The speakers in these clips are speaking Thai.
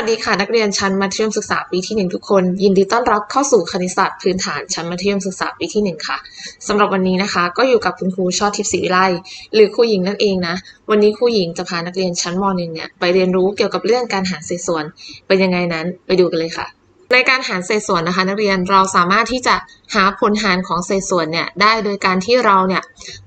วัสดีค่ะนักเรียนชั้นมัธยมศึกษาปีที่ 1 ทุกคน ยินดีต้อนรับเข้าสู่คณิตศาสตร์พื้นฐานชั้นมัธยมศึกษาปีที่ 1 ค่ะสำหรับวันนี้นะคะ ก็อยู่กับคุณครูช่อทิพย์ศรีวิไลหรือครูหญิงนั่นเองนะ วันนี้ครูหญิงจะพานักเรียนชั้นม .1 เนี่ยไปเรียนรู้เกี่ยวกับเรื่องการหารเศษส่วน เป็นยังไงนั้นไปดูกันเลยค่ะ ในการหารเศษส่วนนะคะ นักเรียนเราสามารถที่จะหาผลหารของเศษส่วนเนี่ยได้โดยการที่เราเนี่ย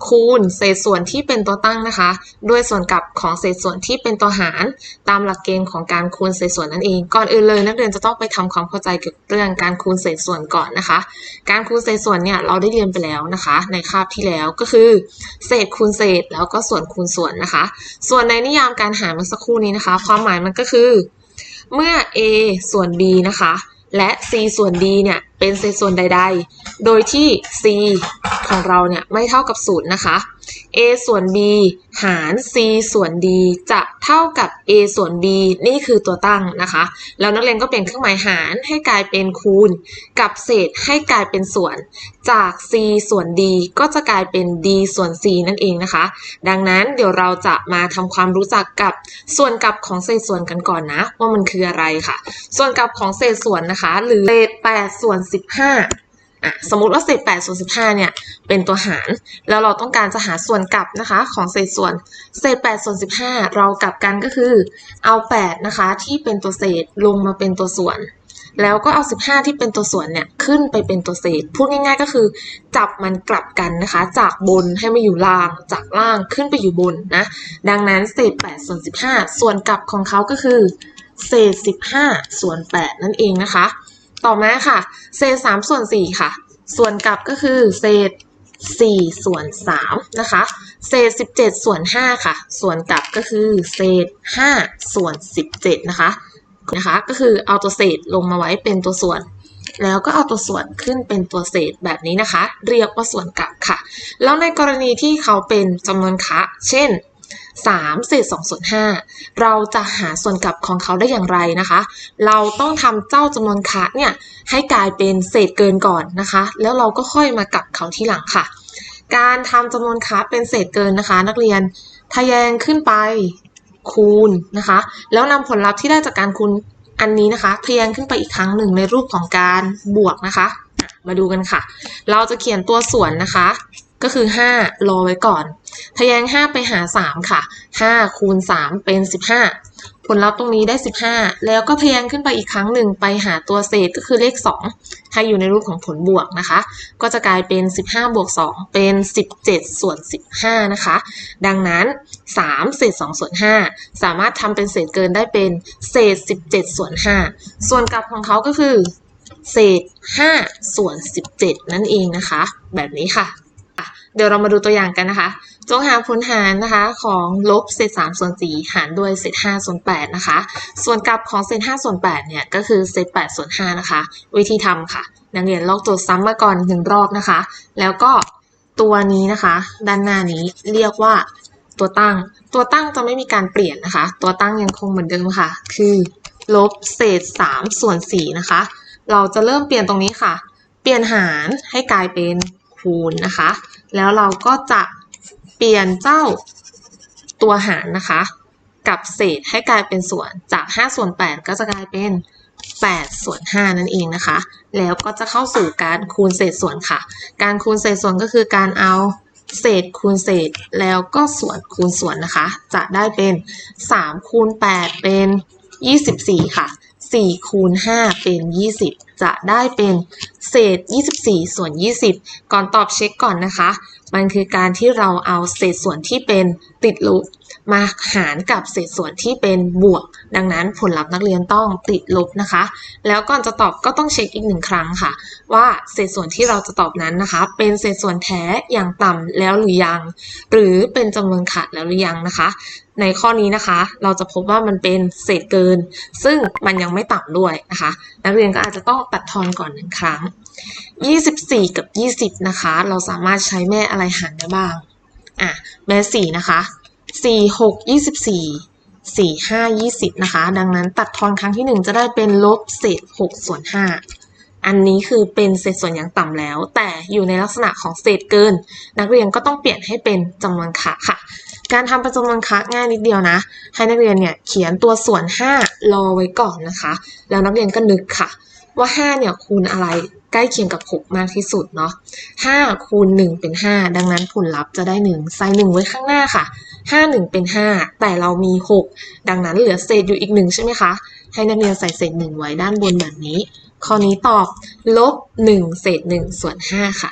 คูณเศษส่วนที่เป็นตัวตั้งนะคะ ด้วยส่วนกลับของเศษส่วนที่เป็นตัวหาร ตามหลักเกณฑ์ของการคูณเศษส่วนนั่นเอง ก่อนอื่นเลยนักเรียนจะต้องไปทำความเข้าใจเกี่ยวกับเรื่องการคูณเศษส่วนก่อนนะคะ การคูณเศษส่วนเนี่ยเราได้เรียนไปแล้วนะคะ ในคาบที่แล้วก็คือ เศษคูณเศษแล้วก็ส่วนคูณส่วนนะคะ ส่วนในนิยามการหารเมื่อสักครู่นี้นะคะ ความหมายมันก็คือ เมื่อ a ส่วน b นะคะ และ c ส่วน d เนี่ย เป็นเศษส่วนใด ๆ โดยที่ c ของเราเนี่ยไม่เท่ากับศูนย์นะคะ a ส่วน b หาร c ส่วน d จะเท่ากับ a ส่วน b นี่คือตัวตั้งนะคะ แล้วนักเรียนก็เปลี่ยนเครื่องหมายหารให้กลายเป็นคูณ กับเศษให้กลายเป็นส่วน จาก c ส่วน d ก็จะกลายเป็น d ส่วน c นั่นเองนะคะ ดังนั้นเดี๋ยวเราจะมาทำความรู้จักกับส่วนกลับของเศษส่วนกันก่อนนะ ว่ามันคืออะไรค่ะ ส่วนกลับของเศษส่วนนะคะ หรือเศษ8ส่วน15 อะสมมติว่าเศษ8ส่วน15 เนี่ย เป็นตัวหาร แล้วเราต้องการจะหาส่วนกลับนะคะ ของเศษส่วน เศษ8ส่วน15 เรากลับกันก็คือ เอา 8 นะคะ ที่เป็นตัวเศษลงมาเป็นตัวส่วน แล้วก็เอา 15 ที่เป็นตัวส่วนเนี่ย ขึ้นไปเป็นตัวเศษ พูดง่ายๆก็คือ จับมันกลับกันนะคะ จากบนให้มาอยู่ล่าง จากล่างขึ้นไปอยู่บนนะ ดังนั้นเศษ8ส่วน15 ส่วนกลับของเขาก็คือ เศษ 15 ส่วน 8 นั่นเองนะคะ ต่อมาค่ะ เศษ3ส่วน4ค่ะ ส่วนกลับก็คือเศษ4ส่วน3นะคะ เศษ17ส่วน5ค่ะ ส่วนกลับก็คือเศษ5ส่วน17นะคะนะคะ ก็คือเอาตัวเศษลงมาไว้เป็นตัวส่วน แล้วก็เอาตัวส่วนขึ้นเป็นตัวเศษแบบนี้นะคะ เรียกว่าส่วนกลับค่ะ แล้วในกรณีที่เขาเป็นจำนวนคะ เช่น 3เศษ2ส่วน5เราจะหาส่วนกลับของเขาได้อย่างไรนะคะ เราต้องทำเจ้าจำนวนคะเนี่ยให้กลายเป็นเศษเกินก่อนนะคะ แล้วเราก็ค่อยมากลับเขาที่หลังค่ะ การทำจำนวนคะเป็นเศษเกินนะคะ นักเรียนทะแยงขึ้นไปคูณนะคะ แล้วนำผลลัพธ์ที่ได้จากการคูณอันนี้นะคะทะแยงขึ้นไปอีกครั้งหนึ่งในรูปของการบวกนะคะอะมาดูกันค่ะ เราจะเขียนตัวส่วนนะคะ ก็คือ 5 รอไว้ก่อน ทะแยง 5 ไปหา 3 ค่ะ 5 คูณ 3 เป็น 15 ผลลัพธ์ตรงนี้ได้ 15 แล้วก็ทะแยงขึ้นไปอีกครั้งหนึ่งไปหาตัวเศษก็คือเลข 2 ให้อยู่ในรูปของผลบวกนะคะ ก็จะกลายเป็น 15 บวก 2 เป็น 17 ส่วน 15 นะคะ ดังนั้น 3 เศษ 2 ส่วน 5 สามารถทำเป็นเศษเกินได้เป็นเศษ 17 ส่วน 5 ส่วนกลับของเขาก็คือ เศษ 5 ส่วน 17 นั่นเองนะคะ แบบนี้ค่ะ เดี๋ยวเรามาดูตัวอย่างกันนะคะ จงหาผลหารนะคะของลบเศษ3ส่วน4หารด้วยเศษ5ส่วน8นะคะ ส่วนกลับของเศษ5ส่วน8เนี่ยก็คือเศษ8ส่วน5นะคะ วิธีทำค่ะ นักเรียนลอกโจทย์ซ้ำมาก่อนหนึ่งรอบนะคะ แล้วก็ตัวนี้นะคะ ด้านหน้านี้เรียกว่าตัวตั้ง ตัวตั้งจะไม่มีการเปลี่ยนนะคะ ตัวตั้งยังคงเหมือนเดิมค่ะ คือลบเศษ3ส่วน4นะคะ เราจะเริ่มเปลี่ยนตรงนี้ค่ะ เปลี่ยนหารให้กลายเป็นคูณนะคะ แล้วเราก็จะเปลี่ยนเจ้าตัวหารนะคะ กับเศษให้กลายเป็นส่วนจาก 5 ส่วน 8 ก็จะกลายเป็น8ส่วน5นั่นเองนะคะ แล้วก็จะเข้าสู่การคูณเศษส่วนค่ะ การคูณเศษส่วนก็คือการเอาเศษคูณเศษแล้วก็ส่วนคูณส่วนนะคะ จะได้เป็น3คูณ8เป็น 24 ค่ะ4คูณ5เป็น 20 จะได้เป็นเศษ 24 ส่วน 20 ก่อนตอบเช็คก่อนนะคะ มันคือการที่เราเอาเศษส่วนที่เป็นติดลบมาหารกับเศษส่วนที่เป็นบวก ดังนั้นผลลัพธ์นักเรียนต้องติดลบนะคะ แล้วก่อนจะตอบก็ต้องเช็คอีกหนึ่งครั้งค่ะ ว่าเศษส่วนที่เราจะตอบนั้นนะคะ เป็นเศษส่วนแท้อย่างต่ำแล้วหรือยัง หรือเป็นจำนวนขาดแล้วหรือยังนะคะในข้อนี้นะคะ เราจะพบว่ามันเป็นเศษเกิน ซึ่งมันยังไม่ต่ำด้วยนะคะ นักเรียนก็อาจจะต้องตัดทอนก่อนหนึ่งครั้ง 24 กับ 20 นะคะ เราสามารถใช้แม่อะไรหารได้บ้าง อะ แม่ 4 นะคะ 4 6 24 4 5 20 นะคะ ดังนั้นตัดทอนครั้งที่ 1 จะได้เป็นลบเศษ6ส่วน5อันนี้คือเป็นเศษส่วนอย่างต่ำแล้ว แต่อยู่ในลักษณะของเศษเกิน นักเรียนก็ต้องเปลี่ยนให้เป็นจำนวนค่ะค่ะ การทำประจำนวนคะง่ายนิดเดียวนะ ให้นักเรียนเนี่ยเขียนตัวส่วน 5 รอไว้ก่อนนะคะ แล้วนักเรียนก็นึกค่ะ ว่า 5 เนี่ยคูณอะไรใกล้เคียงกับ 6 มากที่สุดเนาะ5คูณ 1 เป็น 5 ดังนั้นผลลัพธ์จะได้ 1 ใส่ 1 ไว้ข้างหน้าค่ะ 5 1 เป็น 5 แต่เรามี 6 ดังนั้นเหลือเศษอยู่อีก 1 ใช่ไหมคะ ให้นักเรียนใส่เศษ 1 ไว้ด้านบนแบบนี้ ข้อนี้ตอบลบ 1 เศษ 1 ส่วน 5 ค่ะ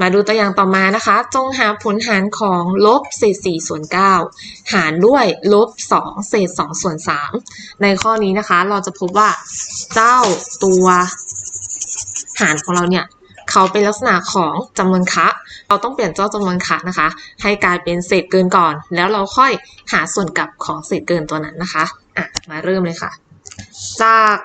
มาดูตัวอย่างต่อมานะคะ จงหาผลหารของลบเศษ4ส่วน9หารด้วยลบ2เศษ2ส่วน3ในข้อนี้นะคะ เราจะพบว่าเจ้าตัวหารของเราเนี่ยเขาเป็นลักษณะของจำนวนคะ เราต้องเปลี่ยนเจ้าจำนวนคะนะคะ ให้กลายเป็นเศษเกินก่อน แล้วเราค่อยหาส่วนกลับของเศษเกินตัวนั้นนะคะอะมาเริ่มเลยค่ะ จาก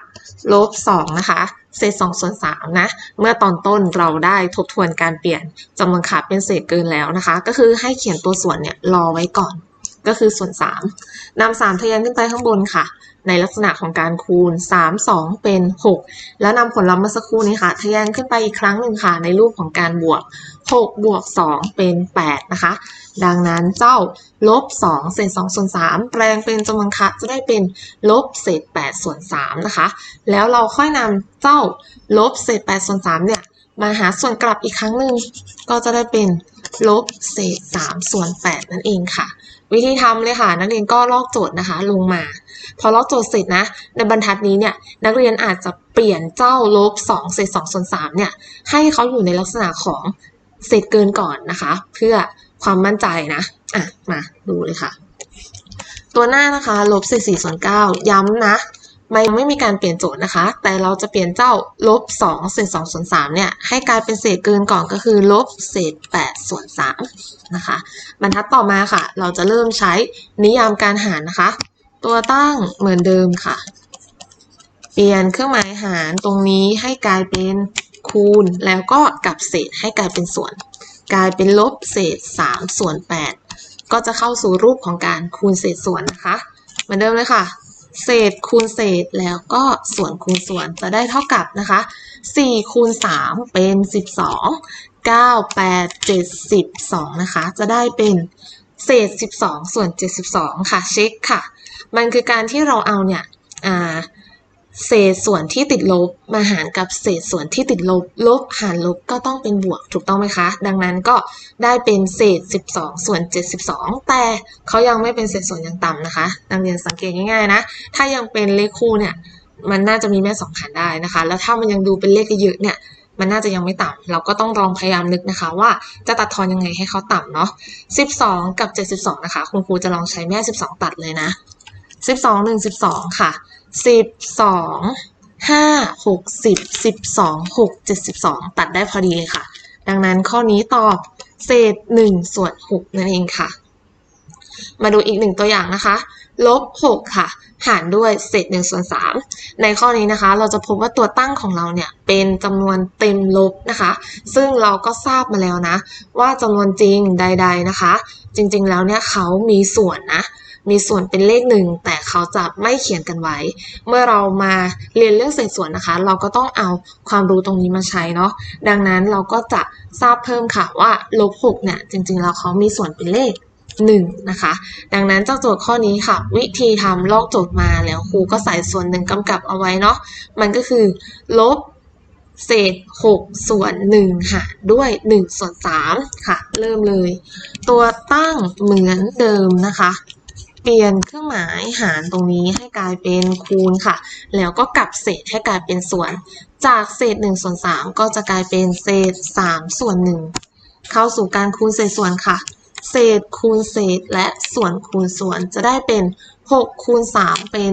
ลบ2นะคะ เศษ2ส่วน3นะ เมื่อตอนต้นเราได้ทบทวนการเปลี่ยนจำนวนค่าเป็นเศษเกินแล้วนะคะ ก็คือให้เขียนตัวส่วนเนี่ยรอไว้ก่อน ก็คือส่วน 3นำ3ทะแยงขึ้นไปข้างบนค่ะ ในลักษณะของการคูณ 3 2 เป็น 6 แล้วนำผลลัพธ์เมื่อสักครู่นี้ค่ะทะแยงขึ้นไปอีกครั้งหนึ่งค่ะ ในรูปของการบวก 6 บวก 2 เป็น 8 นะคะ ดังนั้นเจ้าลบ2เศษ2ส่วน3แปลงเป็นจำนวนคะจะได้เป็นลบเศษ8ส่วน3นะคะ แล้วเราค่อยนำเจ้าลบเศษ8ส่วน3เนี่ยมาหาส่วนกลับอีกครั้งหนึ่งก็จะได้เป็นลบเศษ3ส่วน8นั่นเองค่ะ วิธีทำเลยค่ะ นักเรียนก็ลอกโจทย์นะคะลงมา พอลอกโจทย์เสร็จนะ ในบรรทัดนี้เนี่ยนักเรียนอาจจะเปลี่ยนเจ้าลบ2เศษ2ส่วน3เนี่ยให้เขาอยู่ในลักษณะของเศษเกินก่อนนะคะ เพื่อ ความมั่นใจนะอะมาดูเลยค่ะ ตัวหน้านะคะลบเศษ4ส่วน9ย้ำนะไม่ไม่มีการเปลี่ยนโจทย์นะคะ แต่เราจะเปลี่ยนเจ้าลบ2เศษ2ส่วน3เนี่ย ให้กลายเป็นเศษเกินก่อนก็คือลบเศษ8ส่วน3นะคะ บรรทัดต่อมาค่ะ เราจะเริ่มใช้นิยามการหารนะคะ ตัวตั้งเหมือนเดิมค่ะ เปลี่ยนเครื่องหมายหารตรงนี้ให้กลายเป็นคูณ แล้วก็กลับเศษให้กลายเป็นส่วน กลายเป็นลบเศษ 3 ส่วน 8 ก็จะเข้าสู่รูปของการคูณเศษส่วนนะคะเหมือนเดิมเลยค่ะ เศษคูณเศษแล้วก็ส่วนคูณส่วนจะได้เท่ากับนะคะ4คูณ3เป็น 12 9 8 7 12 นะคะ จะได้เป็นเศษ 12 ส่วน 72 ค่ะ เช็คค่ะ มันคือการที่เราเอาเนี่ย อ่า เศษส่วนที่ติดลบมาหารกับเศษส่วนที่ติดลบ ลบหารลบก็ต้องเป็นบวกถูกต้องไหมคะ ดังนั้นก็ได้เป็นเศษ 12 ส่วน 72 แต่เขายังไม่เป็นเศษส่วนอย่างต่ำนะคะนักเรียนสังเกตง่ายๆนะ ถ้ายังเป็นเลขคู่เนี่ยมันน่าจะมีแม่สองหารได้นะคะ แล้วถ้ามันยังดูเป็นเลขเยอะๆเนี่ยมันน่าจะยังไม่ต่ำ เราก็ต้องลองพยายามนึกนะคะ ว่าจะตัดทอนยังไงให้เขาต่ำเนาะ 12 กับ 72 นะคะ คุณครูจะลองใช้แม่ 12 ตัดเลยนะ 12 1 12 ค่ะ 12 5 60 12 6 72ตัดได้พอดีเลยค่ะ ดังนั้นข้อนี้ตอบเศษ1ส่วน6นั่นเองค่ะ มาดูอีกหนึ่งตัวอย่างนะคะลบ6ค่ะ หารด้วยเศษ1ส่วน3ในข้อนี้นะคะ เราจะพบว่าตัวตั้งของเราเนี่ยเป็นจำนวนเต็มลบนะคะ ซึ่งเราก็ทราบมาแล้วนะ ว่าจำนวนจริงใด ๆนะคะ จริง ๆ แล้วเนี่ยเขามีส่วนนะ มีส่วนเป็นเลขหนึ่งแต่เขาจะไม่เขียนกันไว้ เมื่อเรามาเรียนเรื่องเศษส่วนนะคะ เราก็ต้องเอาความรู้ตรงนี้มาใช้เนาะดังนั้นเราก็จะทราบเพิ่มค่ะว่าลบ6เนี่ยจริงๆแล้วเขามีส่วนเป็นเลข1นะคะ ดังนั้นเจ้าโจทย์ข้อนี้ค่ะ วิธีทำลอกโจทย์มาแล้วครูก็ใส่ส่วนหนึ่งกำกับเอาไว้เนาะมันก็คือ ลบเศษ 6 ส่วน1หารด้วย 1 ส่วน 3 ค่ะ เริ่มเลย ตัวตั้งเหมือนเดิมนะคะ เปลี่ยนเครื่องหมายหารตรงนี้ให้กลายเป็นคูณค่ะ แล้วก็กลับเศษให้กลายเป็นส่วน จากเศษ1ส่วน3ก็จะกลายเป็นเศษ3ส่วน1เข้าสู่การคูณเศษส่วนค่ะ เศษคูณเศษและส่วนคูณส่วนจะได้เป็น6คูณ3เป็น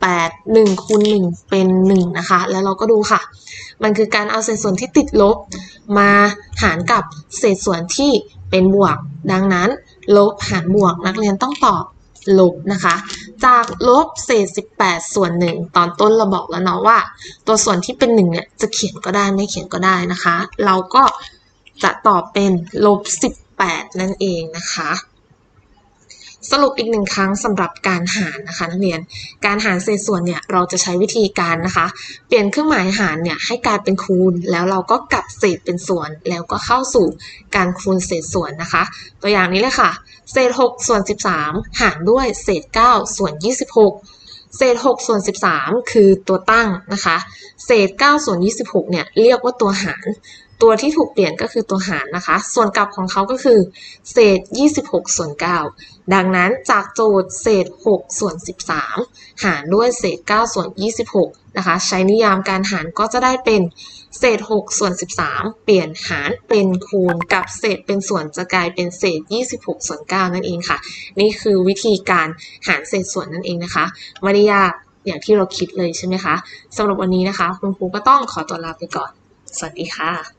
18 1คูณ1เป็น 1 นะคะ แล้วเราก็ดูค่ะ มันคือการเอาเศษส่วนที่ติดลบ มาหารกับเศษส่วนที่เป็นบวก ดังนั้น ลบหารบวกนักเรียนต้องตอบ ลบนะคะ จากลบเศษ 18 ส่วน 1 ตอนต้นเราบอกแล้วเนาะว่า ตัวส่วนที่เป็น1เนี่ยจะเขียนก็ได้ไม่เขียนก็ได้นะคะ เราก็จะตอบเป็นลบ 18 นั่นเองนะคะ สรุปอีกหนึ่งครั้งสำหรับการหารนะคะนักเรียน การหารเศษส่วนเนี่ยเราจะใช้วิธีการนะคะ เปลี่ยนเครื่องหมายหารเนี่ยให้กลายเป็นคูณ แล้วเราก็กลับเศษเป็นส่วน แล้วก็เข้าสู่การคูณเศษส่วนนะคะ ตัวอย่างนี้เลยค่ะ เศษ 6 ส่วน 13 หารด้วยเศษ 9 ส่วน 26 เศษ6ส่วน13 คือตัวตั้งนะคะ เศษ9ส่วน26เนี่ยเรียกว่าตัวหาร ตัวที่ถูกเปลี่ยนก็คือตัวหารนะคะ ส่วนกลับของเขาก็คือ เศษ 26 ส่วน 9 ดังนั้นจากโจทย์เศษ 6 ส่วน 13 หารด้วยเศษ 9 ส่วน 26 นะคะ ใช้นิยามการหารก็จะได้เป็นเศษ 6 ส่วน 13 เปลี่ยนหารเป็นคูณกับเศษเป็นส่วนจะกลายเป็นเศษ 26 ส่วน 9 นั่นเองค่ะ นี่คือวิธีการหารเศษส่วนนั่นเองนะคะไม่ได้ยากอย่างที่เราคิดเลยใช่ไหมคะสำหรับวันนี้นะคะ คุณครูก็ต้องขอตัวลาไปก่อน สวัสดีค่ะ